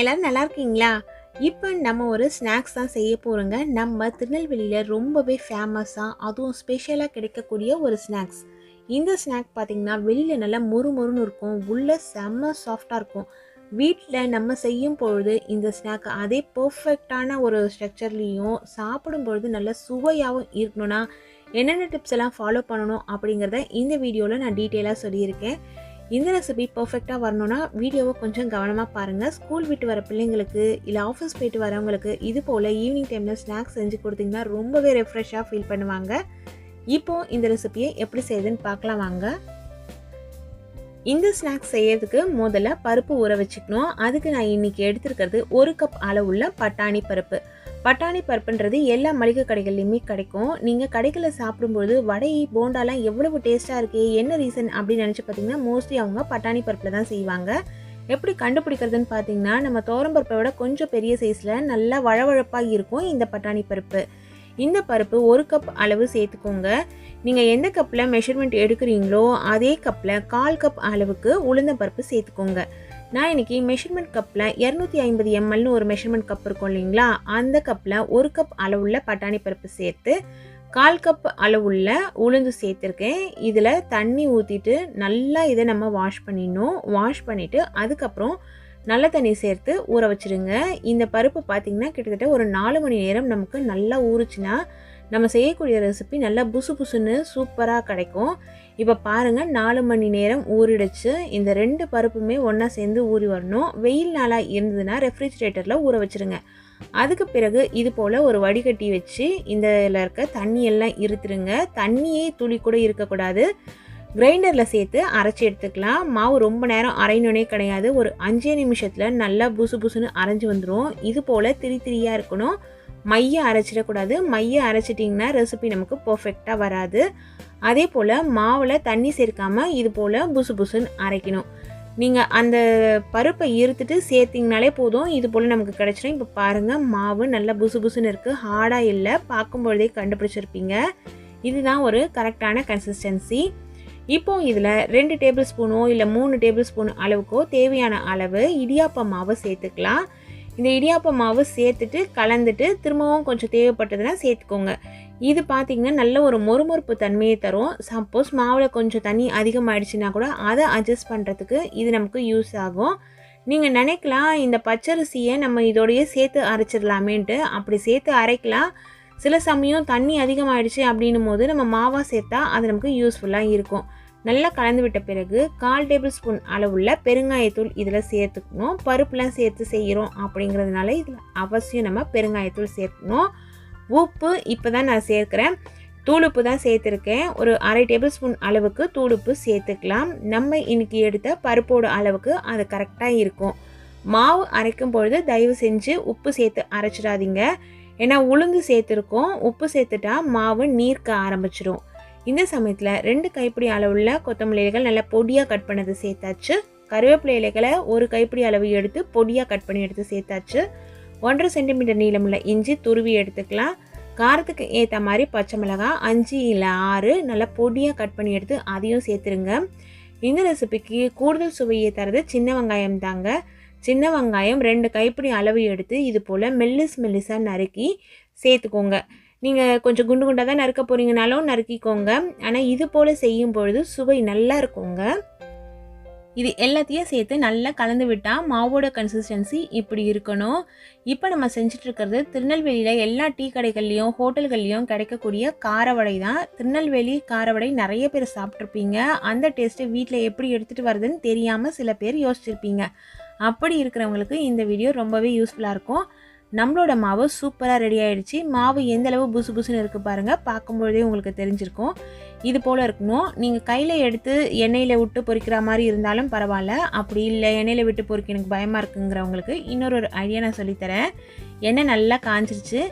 எல்லோரும் நல்லா இருக்கீங்களா? இப்போ நம்ம ஒரு ஸ்நாக்ஸ் தான் செய்ய போகிறோங்க நம்ம திருநெல்வேலியில் ரொம்பவே ஃபேமஸாக அதுவும் ஸ்பெஷலாக கிடைக்கக்கூடிய ஒரு ஸ்நாக்ஸ் இந்த ஸ்நாக் பார்த்திங்கன்னா வெளியில் நல்லா மொறு மொறுன்னு இருக்கும். உள்ளே செம்ம சாஃப்டாக இருக்கும். வீட்டில் நம்ம செய்யும் பொழுது இந்த ஸ்நாக் அதே பர்ஃபெக்டான ஒரு ஸ்ட்ரக்சர்லேயும் சாப்பிடும் பொழுது நல்ல சுவையாகவும் இருக்கணும்னா என்னென்ன டிப்ஸ் எல்லாம் ஃபாலோ பண்ணணும் அப்படிங்கிறத இந்த வீடியோவில் நான் டீட்டெயிலாக சொல்லியிருக்கேன். இந்த ரெசிபி பர்ஃபெக்டாக வரணும்னா வீடியோவை கொஞ்சம் கவனமாக பாருங்கள் ஸ்கூல் விட்டு வர பிள்ளைங்களுக்கு இல்லை ஆஃபீஸ் போயிட்டு வரவங்களுக்கு இது போல் ஈவினிங் டைமில் ஸ்நாக்ஸ் செஞ்சு கொடுத்தீங்கன்னா ரொம்பவே ரெஃப்ரெஷ்ஷாக ஃபீல் பண்ணுவாங்க. இப்போது இந்த ரெசிபியை எப்படி செய்யுதுன்னு பார்க்கலாம் வாங்க. இந்த ஸ்நாக்ஸ் செய்யறதுக்கு முதல்ல பருப்பு ஊற வச்சுக்கணும். அதுக்கு நான் இன்னைக்கு எடுத்துருக்கிறது ஒரு கப் அளவுள்ள பட்டாணி பருப்பு. பட்டாணி பருப்புன்றது எல்லா மளிகை கடைகள்லையுமே கிடைக்கும். நீங்கள் கடைகளில் சாப்பிடும்போது வடை போண்டாலாம் எவ்வளவு டேஸ்ட்டாக இருக்கே என்ன ரீசன் அப்படின்னு நினச்சி பார்த்தீங்கன்னா மோஸ்ட்லி அவங்க பட்டாணி பருப்பில் தான் செய்வாங்க. எப்படி கண்டுபிடிக்கிறதுன்னு பார்த்தீங்கன்னா நம்ம தோரம்பருப்பை விட கொஞ்சம் பெரிய சைஸில் நல்லா வழவழப்பாக இருக்கும் இந்த பட்டாணி பருப்பு. இந்த பருப்பு ஒரு கப் அளவு சேர்த்துக்கோங்க. நீங்கள் எந்த கப்பில் மெஷர்மெண்ட் எடுக்கிறீங்களோ அதே கப்பில் கால் கப் அளவுக்கு உளுந்த பருப்பு சேர்த்துக்கோங்க. நான் இன்னைக்கு மெஷர்மெண்ட் கப்பில் இரநூத்தி ஐம்பது எம்எல்னு ஒரு மெஷர்மெண்ட் கப் இருக்கும் இல்லைங்களா? அந்த கப்பில் ஒரு கப் அளவுள்ள பட்டாணி பருப்பு சேர்த்து கால் கப் அளவுள்ள உளுந்து சேர்த்துருக்கேன். இதில் தண்ணி ஊற்றிட்டு நல்லா இதை நம்ம வாஷ் பண்ணிடணும். வாஷ் பண்ணிவிட்டு அதுக்கப்புறம் நல்ல தண்ணி சேர்த்து ஊற வச்சுருங்க. இந்த பருப்பு பார்த்திங்கன்னா கிட்டத்தட்ட ஒரு நாலு மணி நேரம் நமக்கு நல்லா ஊறுச்சுன்னா நம்ம செய்யக்கூடிய ரெசிபி நல்லா புசு புசுன்னு சூப்பராக கிடைக்கும். இப்போ பாருங்கள் நாலு மணி நேரம் ஊறிடுச்சு. இந்த ரெண்டு பருப்புமே ஒன்றா சேர்ந்து ஊறி வரணும். வெயில் நாளாக இருந்ததுன்னா ரெஃப்ரிஜிரேட்டரில் ஊற வச்சுருங்க. அதுக்கு பிறகு இது போல் ஒரு வடிகட்டி வச்சு இந்த இதில் இருக்க தண்ணியெல்லாம் இருத்துருங்க. தண்ணியே துளி கூட இருக்கக்கூடாது. கிரைண்டரில் சேர்த்து அரைச்சி எடுத்துக்கலாம். மாவு ரொம்ப நேரம் அரையணுனே கிடையாது. ஒரு அஞ்சே நிமிஷத்தில் நல்லா புசு புசுன்னு அரைஞ்சி வந்துடும் இது போல் திரி திரியாக இருக்கணும். மைய அரைச்சிடக்கூடாது. மைய அரைச்சிட்டிங்கன்னா ரெசிபி நமக்கு பர்ஃபெக்டாக வராது. அதே போல் மாவில் தண்ணி சேர்க்காமல் இது போல் புசு புசுன்னு அரைக்கணும். நீங்கள் அந்த பருப்பை இருத்துட்டு சேர்த்திங்கனாலே போதும். இது போல் நமக்கு கிடச்சிடும் இப்போ பாருங்கள் மாவு நல்லா புசு புசுன்னு இருக்குது ஹார்டாக இல்லை. பார்க்கும்பொழுதே கண்டுபிடிச்சிருப்பீங்க. இதுதான் ஒரு கரெக்டான கன்சிஸ்டன்சி இப்போ இதில் ரெண்டு டேபிள் ஸ்பூனோ இல்லை மூணு டேபிள் ஸ்பூன் அளவுக்கோ தேவையான அளவு இடியாப்ப மாவு சேர்த்துக்கலாம். இந்த இடியாப்ப மாவு சேர்த்துட்டு கலந்துட்டு திரும்பவும் கொஞ்சம் தேவைப்பட்டதுன்னா சேர்த்துக்கோங்க. இது பார்த்திங்கன்னா நல்ல ஒரு மொறுமொறுப்பு தன்மையை தரும். சப்போஸ் மாவில் கொஞ்சம் தண்ணி அதிகமாகிடுச்சுன்னா கூட அதை அட்ஜஸ்ட் பண்ணுறதுக்கு இது நமக்கு யூஸ் ஆகும். நீங்கள் நினைக்கலாம் இந்த பச்சரிசியை நம்ம இதோடையே சேர்த்து அரைச்சிடலாமேன்ட்டு. அப்படி சேர்த்து அரைக்கலாம். சில சமயம் தண்ணி அதிகமாகிடுச்சு அப்படின்னும் போது நம்ம மாவாக சேர்த்தா அது நமக்கு யூஸ்ஃபுல்லாக இருக்கும். நல்லா கலந்து விட்ட பிறகு கால் டேபிள் ஸ்பூன் அளவுள்ள பெருங்காயத்தூள் இதில் சேர்த்துக்கணும். பருப்புலாம் சேர்த்து செய்கிறோம் அப்படிங்கிறதுனால இதில் அவசியம் நம்ம பெருங்காயத்தூள் சேர்க்கணும். உப்பு இப்போ தான் நான் சேர்க்குறேன். தூளுப்பு தான் சேர்த்துருக்கேன். ஒரு அரை டேபிள் ஸ்பூன் அளவுக்கு தூளுப்பு சேர்த்துக்கலாம். நம்ம இன்னைக்கு எடுத்த பருப்போட அளவுக்கு அது கரெக்டாக இருக்கும். மாவு அரைக்கும் பொழுது தயவு செஞ்சு உப்பு சேர்த்து அரைச்சிடாதீங்க. ஏன்னா உளுந்து சேர்த்துருக்கோம் உப்பு சேர்த்துட்டா மாவு நீர்க்க ஆரம்பிச்சிடும் இந்த சமயத்தில் ரெண்டு கைப்பிடி அளவுள்ள கொத்தமல்லி இலைகள் நல்லா பொடியாக கட் பண்ணது சேர்த்தாச்சு. கருவேப்பிலை இலைகளை ஒரு கைப்பிடி அளவு எடுத்து பொடியாக கட் பண்ணி எடுத்து சேர்த்தாச்சு. ஒன்றரை சென்டிமீட்டர் நீளமுள்ள இஞ்சி துருவி எடுத்துக்கலாம். காரத்துக்கு ஏற்ற மாதிரி பச்சை மிளகாய் அஞ்சு இல்லை ஆறு நல்லா பொடியாக கட் பண்ணி எடுத்து அதையும் சேர்த்துருங்க. இந்த ரெசிபிக்கு கூடுதல் சுவையை தரது சின்ன வெங்காயம் தாங்க. சின்ன வெங்காயம் ரெண்டு கைப்பிடி அளவு எடுத்து இது போல் மெல்லிஸ் மெல்லிஸாக நறுக்கி சேர்த்துக்கோங்க. நீங்கள் கொஞ்சம் குண்டு குண்டாக தான் நறுக்க போகிறீங்கனாலும் நறுக்கிக்கோங்க. ஆனால் இது போல் செய்யும் பொழுது சுவை நல்லா இருக்குங்க. இது எல்லாத்தையும் சேர்த்து நல்லா கலந்து விட்டால் மாவோட கன்சிஸ்டன்சி இப்படி இருக்கணும். இப்போ நம்ம செஞ்சிட்ருக்கிறது திருநெல்வேலியில் எல்லா டீ கடைகள்லேயும் ஹோட்டல்கள்லேயும் கிடைக்கக்கூடிய காரவடை தான். திருநெல்வேலி காரவடை நிறைய பேர் சாப்பிட்ருப்பீங்க அந்த டேஸ்ட்டு வீட்டில் எப்படி எடுத்துகிட்டு வருதுன்னு தெரியாமல் சில பேர் யோசிச்சிருப்பீங்க. அப்படி இருக்கிறவங்களுக்கு இந்த வீடியோ ரொம்பவே யூஸ்ஃபுல்லாக இருக்கும். நம்மளோட மாவு சூப்பராக ரெடி ஆகிடுச்சு மாவு எந்தளவு புசு புசுன்னு இருக்குது பாருங்கள் பார்க்கும்பொழுதே உங்களுக்கு தெரிஞ்சிருக்கும். இது போல் இருக்கணும். நீங்கள் கையில் எடுத்து எண்ணெயில் விட்டு பொறிக்கிற மாதிரி இருந்தாலும் பரவாயில்ல. அப்படி இல்லை எண்ணெயில் விட்டு பொறிக்க எனக்கு பயமாக இருக்குங்கிறவங்களுக்கு இன்னொரு ஒரு ஐடியா நான் சொல்லித்தரேன். எண்ணெய் நல்லா காஞ்சிருச்சு.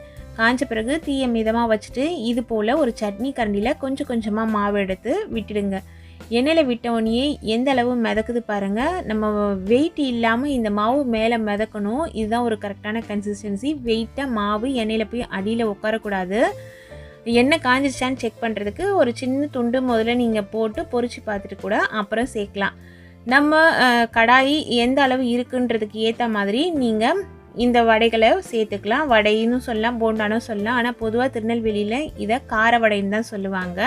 காஞ்ச பிறகு தீயை மிதமாக வச்சுட்டு இது போல் ஒரு சட்னி கரண்டியில் கொஞ்சம் கொஞ்சமாக மாவு எடுத்து விட்டுடுங்க. எண்ணெயில் விட்டோடனே எந்த அளவு மிதக்குது பாருங்கள் நம்ம வெயிட் இல்லாமல் இந்த மாவு மேலே மிதக்கணும். இதுதான் ஒரு கரெக்டான கன்சிஸ்டன்சி வெயிட்டாக மாவு எண்ணெயில் போய் அடியில் உட்காரக்கூடாது. எண்ணெய் காஞ்சிச்சான்னு செக் பண்ணுறதுக்கு ஒரு சின்ன துண்டு முதல்ல நீங்கள் போட்டு பொறிச்சு பார்த்துட்டு கூட அப்புறம் சேர்க்கலாம். நம்ம கடாய் கடாயி எந்த அளவு இருக்குன்றதுக்கு ஏற்ற மாதிரி நீங்கள் இந்த வடைகளை சேர்த்துக்கலாம். வடைன்னு சொல்லலாம் போண்டானும் சொல்லலாம். ஆனால் பொதுவாக திருநெல்வேலியில் இதை கார வடைன்னு தான் சொல்லுவாங்க.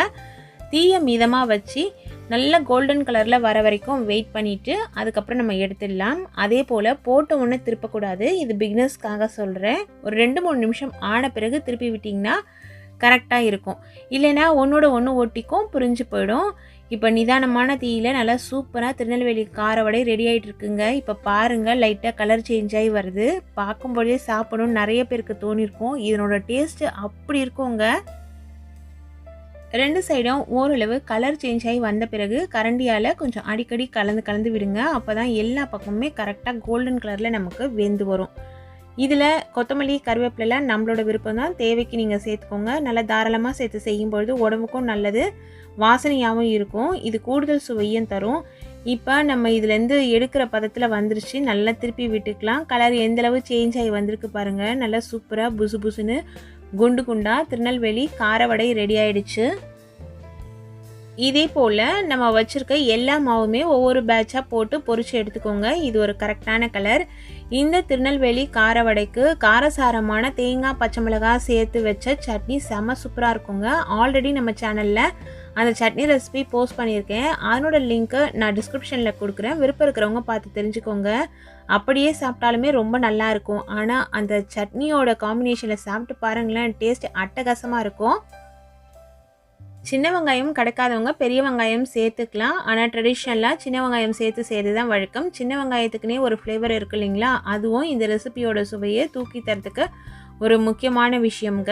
தீயை மிதமாக வச்சு நல்லா கோல்டன் கலரில் வர வரைக்கும் வெயிட் பண்ணிவிட்டு அதுக்கப்புறம் நம்ம எடுத்துடலாம். அதே போல் போட்ட உடனே திருப்பக்கூடாது. இது பிக்னஸ்க்காக சொல்கிறேன் ஒரு ரெண்டு மூணு நிமிஷம் ஆன பிறகு திருப்பி விட்டிங்கன்னா கரெக்டாக இருக்கும். இல்லைன்னா ஒன்றோட ஒன்று ஒட்டிக்கும் புரிஞ்சு போயிடும். இப்போ நிதானமான தீயில் நல்லா சூப்பராக திருநெல்வேலி காரவடை ரெடி ஆகிட்டு இருக்குங்க. இப்போ பாருங்கள் லைட்டாக கலர் சேஞ்ச் ஆகி வருது. பார்க்கும்போதே சாப்பிடணும்னு நிறைய பேருக்கு தோணியிருக்கும் இதனோட டேஸ்ட்டு அப்படி இருக்குங்க. ரெண்டு சைடும் ஓரளவு கலர் சேஞ்ச் ஆகி வந்த பிறகு கரண்டியால் கொஞ்சம் அடிக்கடி கலந்து கலந்து விடுங்க. அப்போ தான் எல்லா பக்கமுமே கரெக்டாக கோல்டன் கலரில் நமக்கு வெந்து வரும். இதில் கொத்தமல்லி கருவேப்பிலாம் நம்மளோட விருப்பம் தான். தேவைக்கு நீங்கள் சேர்த்துக்கோங்க. நல்லா தாராளமாக சேர்த்து செய்யும்பொழுது உடம்புக்கும் நல்லது. வாசனையாகவும் இருக்கும். இது கூடுதல் சுவையும் தரும். இப்போ நம்ம இதுலேருந்து எடுக்கிற பதத்தில் வந்துருச்சு. நல்லா திருப்பி விட்டுக்கலாம். கலர் எந்தளவு சேஞ்ச் ஆகி வந்திருக்கு பாருங்கள் நல்லா சூப்பராக புசு புசுன்னு குண்டு குண்டா திருநெல்வேலி கார வடை ரெடி ஆயிடுச்சு. இதே போல் நம்ம வச்சுருக்க எல்லா மாவுமே ஒவ்வொரு பேட்சாக போட்டு பொறிச்சு எடுத்துக்கோங்க. இது ஒரு கரெக்டான கலர் இந்த திருநெல்வேலி கார வடைக்கு காரசாரமான தேங்காய் பச்சை மிளகாய் சேர்த்து வச்ச சட்னி செம சூப்பராக இருக்குங்க. ஆல்ரெடி நம்ம சேனலில் அந்த சட்னி ரெசிபி போஸ்ட் பண்ணியிருக்கேன். அதனோட லிங்க்கை நான் டிஸ்கிரிப்ஷனில் கொடுக்குறேன். விருப்பம் இருக்கிறவங்க பார்த்து தெரிஞ்சுக்கோங்க. அப்படியே சாப்பிட்டாலுமே ரொம்ப நல்லா இருக்கும். ஆனால் அந்த சட்னியோட காம்பினேஷனில் சாப்பிட்டு பாருங்களேன் டேஸ்ட் அட்டகாசமாக இருக்கும். சின்ன வெங்காயம் கிடைக்காதவங்க பெரிய வெங்காயம் சேர்த்துக்கலாம். ஆனால் ட்ரெடிஷ்னலாக சின்ன வெங்காயம் சேர்த்து செய்கிறது தான் வழக்கம். சின்ன வெங்காயத்துக்குனே ஒரு ஃப்ளேவர் இருக்கு இல்லைங்களா? அதுவும் இந்த ரெசிபியோட சுவையை தூக்கி தரத்துக்கு ஒரு முக்கியமான விஷயம்ங்க.